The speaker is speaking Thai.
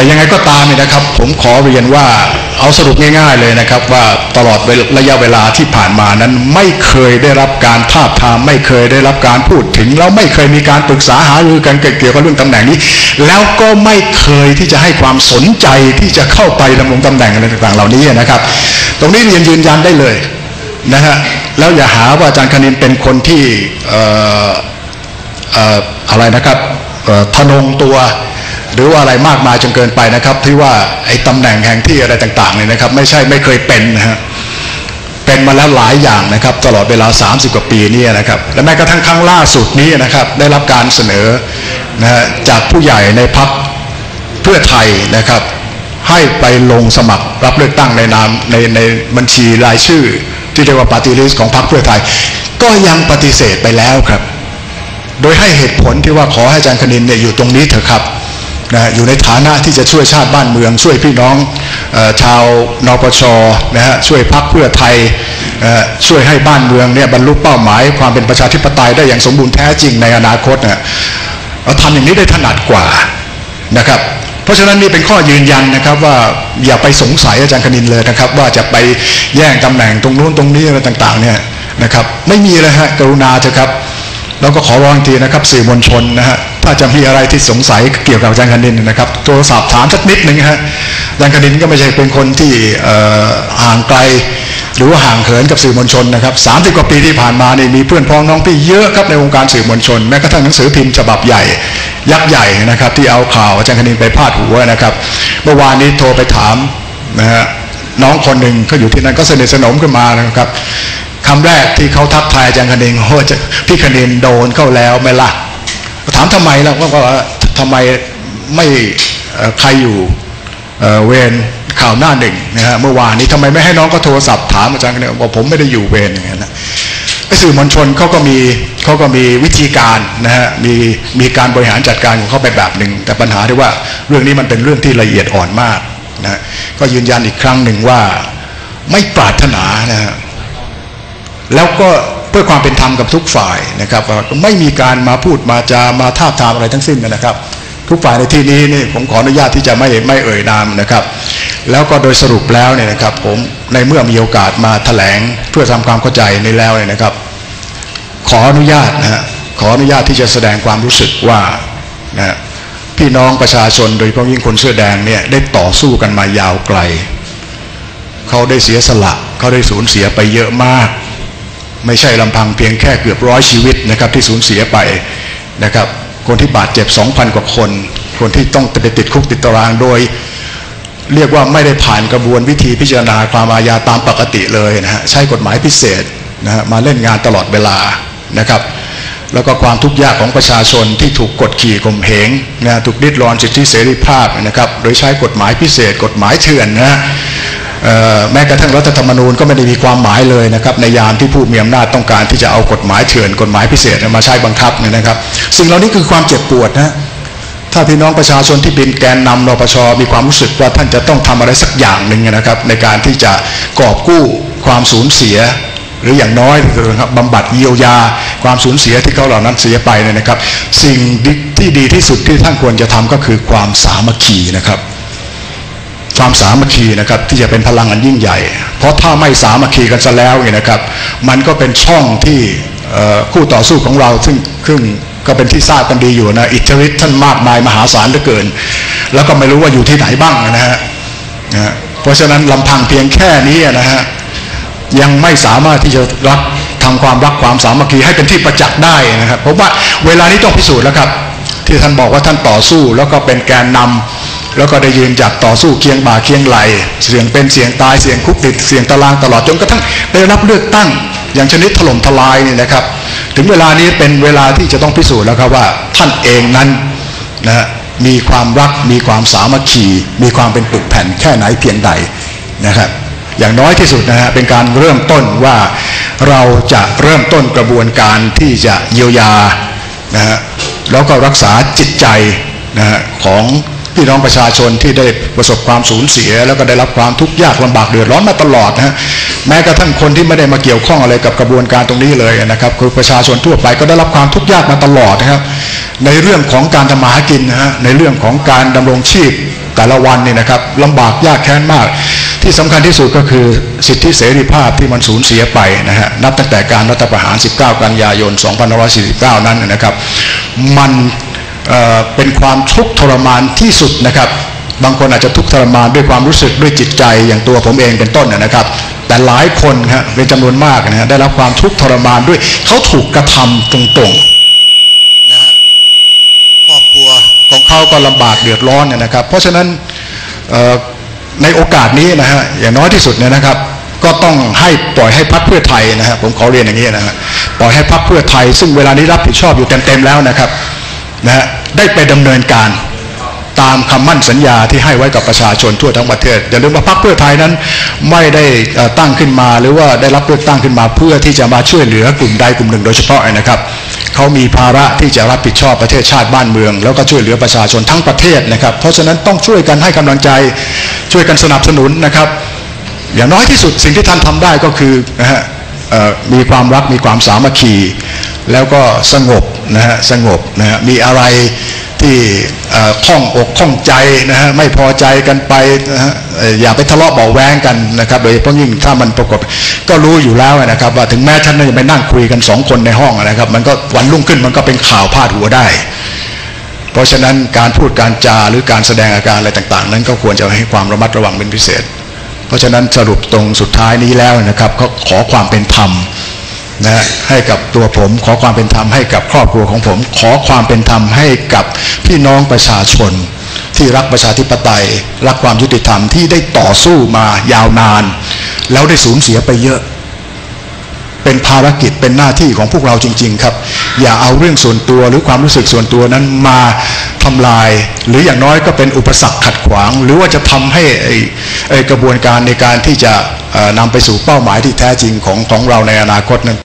แต่ยังไงก็ตามนี่นะครับ ผมขอเรียนว่าเอาสรุปง่าย ๆเลยนะครับ ว่าตลอดระยะเวลาที่ผ่านมานั้นไม่เคยได้รับการทาบทามไม่เคยได้รับการพูดถึง แล้วไม่เคยมีการปรึกษาหารือกันเกี่ยวกับเรื่องตำแหน่งนี้ แล้วก็ไม่เคยที่จะให้ความสนใจที่จะเข้าไปดำรงตำแหน่งอะไรต่างๆ เหล่านี้นะครับ ตรงนี้เรียนยืนยันได้เลยนะฮะแล้วอย่าหาว่าอาจารย์คณินเป็นคนที่ออออะไรนะครับทะนงตัว หรือว่าอะไรมากมายจนเกินไปนะครับ ที่ว่าไอ้ตำแหน่งแห่งที่อะไรต่างๆเนี่ยนะครับ ไม่ใช่ไม่เคยเป็นนะฮะเป็นมาแล้วหลายอย่างนะครับ ตลอดเวลา 30 กว่าปีนี่นะครับ และแม้กระทั่งครั้งล่าสุดนี้นะครับ ได้รับการเสนอนะฮะจากผู้ใหญ่ในพักเพื่อไทยนะครับ ให้ไปลงสมัครรับเลือกตั้งในนามในในบัญชีรายชื่อ ที่เรียกว่าปฏิริษีของพรรคเพื่อไทย ก็ยังปฏิเสธไปแล้วครับ โดยให้เหตุผลที่ว่าขอให้อาจารย์คณินเนี่ยอยู่ตรงนี้เถอะครับ นะอยู่ในฐานะที่จะช่วยชาติบ้านเมือง ช่วยพี่น้องออชาวนปชนะฮะช่วยพรรคเพื่อไทยช่วยให้บ้านเมืองเนี่ยบรรลุเป้าหมาย ความเป็นประชาธิปไตยได้อย่างสมบูรณ์แท้จริงในอนาคตนะเราทำอย่างนี้ได้ถนัดกว่านะครับเพราะฉะนั้นนี่เป็นข้อยืนยันนะครับว่าอย่าไปสงสัยอาจารย์คณินเลยนะครับ ว่าจะไปแย่งตำแหน่งตรงนู้นตรงนี้อะไรต่างๆเนี่ยนะครับไม่มีเลยฮะกรุณาเถอะครับแล้วก็ขอร้องทีนะครับสื่อมวลชนนะฮะ ถ้าจะมีอะไรที่สงสัยเกี่ยวกับอาจารย์คณินนะครับโทรศัพท์ถามสักนิดหนึ่งฮะอาจารย์คณินก็ไม่ใช่เป็นคนที่ห่างไกล หรือว่าห่างเหินกับสื่อมวลชนนะครับสามสิบกว่าปีที่ผ่านมานี่มีเพื่อนพ้องน้องพี่เยอะครับในวงการสื่อมวลชนแม้กระทั่งหนังสือพิมพ์ฉบับใหญ่ยักษ์ใหญ่นะครับที่เอาข่าวอาจารย์คณินไปพาดหัวนะครับ เมื่อวานนี้โทรไปถามนะฮะน้องคนหนึ่งเขาอยู่ที่นั่นก็สนิทสนมขึ้นมานะครับคำแรกที่เขาทักทายอาจารย์คณินโอ้พี่คณินโดนเข้าแล้วไม่ล่ะ ถามทำไมล่ะว่าว่าทำไมไม่ใครอยู่เวรข่าวหน้าหนึ่งนะฮะเมื่อวานนี้ทำไมไม่ให้น้องก็โทรศัพท์ถามอาจารย์คณินบอกผมไม่ได้อยู่เวรอย่างนั้นนะสื่อมวลชนเขาก็มีเขาก็มีวิธีการนะฮะมีมีการบริหารจัดการของเขาไปแบบหนึ่งแต่ปัญหาที่ว่าเรื่องนี้มันเป็นเรื่องที่ละเอียดอ่อนมากนะฮะก็ยืนยันอีกครั้งหนึ่งว่าไม่ปรารถนานะฮะแล้วก็ เพื่อความเป็นธรรมกับทุกฝ่ายนะครับไม่มีการมาพูดมาจามาทาทามอะไรทั้งสิ้นนะครับ ทุกฝ่ายในที่นี้นี่ผมขออนุญาตที่จะไม่ไม่เอ่ยนามนะครับ แล้วก็โดยสรุปแล้วเนี่ยนะครับผมในเมื่อมีโอกาสมาแถลงเพื่อทำความเข้าใจนี้แล้วเนี่ยนะครับ ขออนุญาตนะฮะขออนุญาตที่จะแสดงความรู้สึกว่านะพี่น้องประชาชนโดยเฉพาะยิ่งคนเสื้อแดงเนี่ยได้ต่อสู้กันมายาวไกล เขาได้เสียสละ เขาได้สูญเสียไปเยอะมาก ไม่ใช่ลำพังเพียงแค่เกือบร้อยชีวิตนะครับที่สูญเสียไปนะครับ คนที่บาดเจ็บ 2,000 กว่าคน คนที่ต้องไปติดคุกติดตารางโดย เรียกว่าไม่ได้ผ่านกระบวนวิธีพิจารณาความอาญาตามปกติเลยนะฮะใช้กฎหมายพิเศษนะฮะมาเล่นงานตลอดเวลานะครับแล้วก็ความทุกข์ยากของประชาชนที่ถูกกดขี่ข่มเหงนะถูกดิดรอนสิทธิเสรีภาพนะครับ โดยใช้กฎหมายพิเศษ กฎหมายเถื่อนนะฮะ แม้กระทั่งรัฐธรรมนูญก็ไม่ได้มีความหมายเลยนะครับในยามที่ผู้มีอำนาจต้องการที่จะเอากฎหมายเถื่อนกฎหมายพิเศษมาใช้บังคับเนี่ยนะครับ สิ่งเหล่านี้คือความเจ็บปวดนะถ้าพี่น้องประชาชนที่เป็นแกนนำนปชมีความรู้สึกว่าท่านจะต้องทำอะไรสักอย่างหนึ่งนะครับ ในการที่จะกอบกู้ความสูญเสีย หรืออย่างน้อยนะครับบำบัดเยียวยา ความสูญเสียที่เขาเหล่านั้นเสียไปเนี่ยนะครับ สิ่งที่ดีที่สุดที่ท่านควรจะทำก็คือความสามัคคีนะครับ ความสามัคคีนะครับที่จะเป็นพลังอันยิ่งใหญ่ เพราะถ้าไม่สามัคคีกันซะแล้วเนี่ยนะครับ มันก็เป็นช่องที่คู่ต่อสู้ของเราซึ่งซึ่งก็เป็นที่ทราบกันดีอยู่นะอิทธิฤทธิ์ท่านมากมายมหาศาลเหลือเกิน แล้วก็ไม่รู้ว่าอยู่ที่ไหนบ้างนะฮะนะเพราะฉะนั้นลำพังเพียงแค่นี้นะฮะยังไม่สามารถที่จะรักทำความรักความสามัคคีให้เป็นที่ประจักษ์ได้นะครับผมว่าเวลานี้ต้องพิสูจน์แล้วครับ ที่ท่านบอกว่าท่านต่อสู้แล้วก็เป็นแกนนำ แล้วก็ได้ยืนจัดต่อสู้เคียงบ่าเคียงไหล เสียงเป็นเสียงตายเสียงคุกติดเสียงตารางตลอดจนกระทั่งได้รับเลือกตั้งอย่างชนิดถล่มทลายนี่นะครับ ถึงเวลานี้เป็นเวลาที่จะต้องพิสูจน์แล้วครับว่าท่านเองนั้นนะฮะมีความรักมีความสามัคคีมีความเป็นปึกแผ่นแค่ไหนเพียงใดนะครับ อย่างน้อยที่สุดนะฮะเป็นการเริ่มต้นว่าเราจะเริ่มต้นกระบวนการที่จะเยียวยานะฮะแล้วก็รักษาจิตใจนะฮะของ พี่น้องประชาชนที่ได้ประสบความสูญเสีย แล้วก็ได้รับความทุกข์ยากลำบากเดือดร้อนมาตลอดนะฮะแม้กระทั่งคนที่ไม่ได้มาเกี่ยวข้องอะไรกับกระบวนการตรงนี้เลยนะครับคือประชาชนทั่วไปก็ได้รับความทุกข์ยากมาตลอดนะครับในเรื่องของการทำมาหากินนะฮะในเรื่องของการดำรงชีพแต่ละวันนี่นะครับลำบากยากแค้นมาก ที่สำคัญที่สุดก็คือสิทธิเสรีภาพที่มันสูญเสียไปนะฮะนับตั้งแต่การรัฐประหาร 19 กันยายน 2549 นั้นนะครับ มัน เป็นความทุกข์ทรมานที่สุดนะครับ บางคนอาจจะทุกข์ทรมานด้วยความรู้สึกด้วยจิตใจอย่างตัวผมเองเป็นต้นนะครับ แต่หลายคนฮะเป็นจำนวนมากนะฮะได้รับความทุกข์ทรมานด้วยเขาถูกกระทำตรงๆนะฮะครอบครัวของเขาก็ลำบากเดือดร้อนเนยนะครับ เพราะฉะนั้นในโอกาสนี้นะฮะอย่างน้อยที่สุดเนี่ยนะครับ ก็ต้องให้ปล่อยให้พักเพื่อไทยนะฮะผมขอเรียนอย่างนี้นะฮะปล่อยให้พักเพื่อไทย ซึ่งเวลานี้รับผิดชอบอยู่เต็มๆแล้วนะครับ นะได้ไปดำเนินการตามคำมั่นสัญญาที่ให้ไว้กับประชาชนทั่วทั้งประเทศอย่าลืมว่าพรรคเพื่อไทยนั้นไม่ได้ตั้งขึ้นมา หรือว่าได้รับเลือกตั้งขึ้นมาเพื่อที่จะมาช่วยเหลือกลุ่มใดกลุ่มหนึ่งโดยเฉพาะนะครับเขามีภาระที่จะรับผิดชอบประเทศชาติบ้านเมือง แล้วก็ช่วยเหลือประชาชนทั้งประเทศนะครับ เพราะฉะนั้นต้องช่วยกันให้กำลังใจช่วยกันสนับสนุนนะครับ อย่างน้อยที่สุดสิ่งที่ท่านทำได้ก็คือนะฮะเอ่อมีความรักมีความสามัคคีแล้วก็สงบ นะฮะสงบนะฮะมีอะไรที่เอ่อข้องอกข้องใจนะฮะไม่พอใจกันไปนะฮะอย่าไปทะเลาะเบาแวงกันนะครับโดยเฉพาะยิ่งถ้ามันปรากฏก็รู้อยู่แล้วนะครับว่าถึงแม้ท่านจะไปนั่งคุยกันสองคนในห้องนะครับ มันก็วันรุ่งขึ้นมันก็เป็นข่าวพาดหัวได้ เพราะฉะนั้นการพูดการจาหรือการแสดงอาการอะไรต่าง ๆ นั้นก็ควรจะให้ความระมัดระวังเป็นพิเศษ เพราะฉะนั้นสรุปตรงสุดท้ายนี้แล้วนะครับก็ขอความเป็นธรรม นะฮะให้กับตัวผม ขอความเป็นธรรมให้กับครอบครัวของผม ขอความเป็นธรรมให้กับพี่น้องประชาชน ที่รักประชาธิปไตย รักความยุติธรรมที่ได้ต่อสู้มายาวนาน แล้วได้สูญเสียไปเยอะ เป็นภารกิจเป็นหน้าที่ของพวกเราจริง ๆ ครับ อย่าเอาเรื่องส่วนตัวหรือความรู้สึกส่วนตัวนั้นมาทำลาย หรืออย่างน้อยก็เป็นอุปสรรคขัดขวาง หรือว่าจะทำให้กระบวนการในการที่จะเอ่อนำไปสู่เป้าหมายที่แท้จริงของของเราในอนาคตนั้น